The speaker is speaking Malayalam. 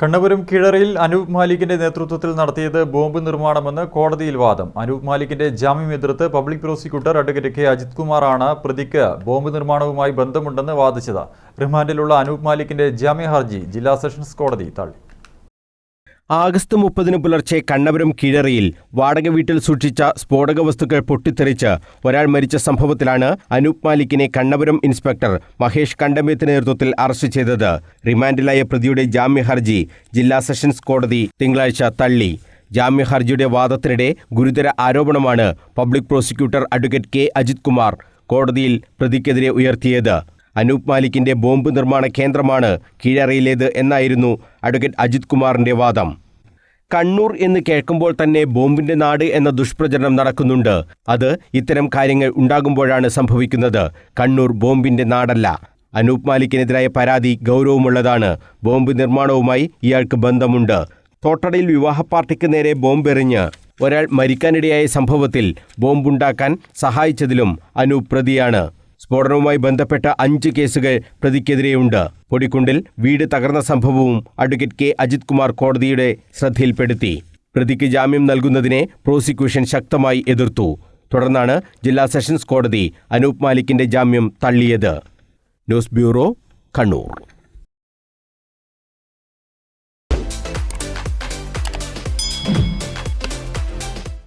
കണ്ണപുരം കീഴറയിൽ അനൂപ് മാലിക്കിന്റെ നേതൃത്വത്തിൽ നടത്തിയത് ബോംബ് നിർമ്മാണമെന്ന് കോടതിയിൽ വാദം. അനൂപ് മാലിക്കിന്റെ ജാമ്യം എതിർത്ത് public prosecutor advocate K Ajith കുമാറാണ് പ്രതിക്ക് ബോംബ് നിർമ്മാണവുമായി ബന്ധമുണ്ടെന്ന് വാദിച്ചത്. റിമാൻഡിലുള്ള അനൂപ് മാലിക്കിന്റെ ജാമ്യ ഹർജി ജില്ലാ സെഷൻസ് കോടതി തള്ളി. ആഗസ്റ്റ് മുപ്പതിന് പുലർച്ചെ കണ്ണപുരം കീഴറിയിൽ വാടക വീട്ടിൽ സൂക്ഷിച്ച സ്ഫോടക വസ്തുക്കൾ പൊട്ടിത്തെറിച്ച് ഒരാൾ മരിച്ച സംഭവത്തിലാണ് അനൂപ് മാലിക്കിനെ കണ്ണപുരം ഇൻസ്പെക്ടർ മഹേഷ് കണ്ടമേത്തിന്റെ നേതൃത്വത്തിൽ അറസ്റ്റ് ചെയ്തത്. റിമാൻഡിലായ പ്രതിയുടെ ജാമ്യ ഹർജി ജില്ലാ സെഷൻസ് കോടതി തിങ്കളാഴ്ച തള്ളി. ജാമ്യ ഹർജിയുടെ വാദത്തിനിടെ ഗുരുതര ആരോപണമാണ് public prosecutor advocate K. Ajith Kumar കോടതിയിൽ പ്രതിക്കെതിരെ ഉയർത്തിയത്. അനൂപ് മാലിക്കിന്റെ ബോംബ് നിർമ്മാണ കേന്ദ്രമാണ് കീഴറയിലേത് എന്നായിരുന്നു അഡ്വക്കേറ്റ് അജിത് കുമാറിന്റെ വാദം. കണ്ണൂർ എന്ന് കേൾക്കുമ്പോൾ തന്നെ ബോംബിന്റെ നാട് എന്ന ദുഷ്പ്രചരണം നടക്കുന്നുണ്ട്. അത് ഇത്തരം കാര്യങ്ങൾ ഉണ്ടാകുമ്പോഴാണ് സംഭവിക്കുന്നത്. കണ്ണൂർ ബോംബിന്റെ നാടല്ല. അനൂപ് മാലിക്കിനെതിരായ പരാതി ഗൗരവമുള്ളതാണ്. ബോംബ് നിർമ്മാണവുമായി ഇയാൾക്ക് ബന്ധമുണ്ട്. തോട്ടടയിൽ വിവാഹ പാർട്ടിക്ക് നേരെ ബോംബെറിഞ്ഞ് ഒരാൾ മരിക്കാനിടയായ സംഭവത്തിൽ ബോംബുണ്ടാക്കാൻ സഹായിച്ചതിലും അനൂപ് പ്രതിയാണ്. സ്ഫോടനവുമായി ബന്ധപ്പെട്ട അഞ്ച് കേസുകൾ പ്രതിക്കെതിരെയുണ്ട്. പൊടിക്കുണ്ടിൽ വീട് തകർന്ന സംഭവവും അഡ്വക്കേറ്റ് കെ. അജിത് കുമാർ കോടതിയുടെ ശ്രദ്ധയിൽപ്പെടുത്തി. പ്രതിക്ക് ജാമ്യം നൽകുന്നതിനെ പ്രോസിക്യൂഷൻ ശക്തമായി എതിർത്തു. തുടർന്നാണ് ജില്ലാ സെഷൻസ് കോടതി അനൂപ് മാലിക്കിന്റെ ജാമ്യം തള്ളിയത്. News bureau Kannur.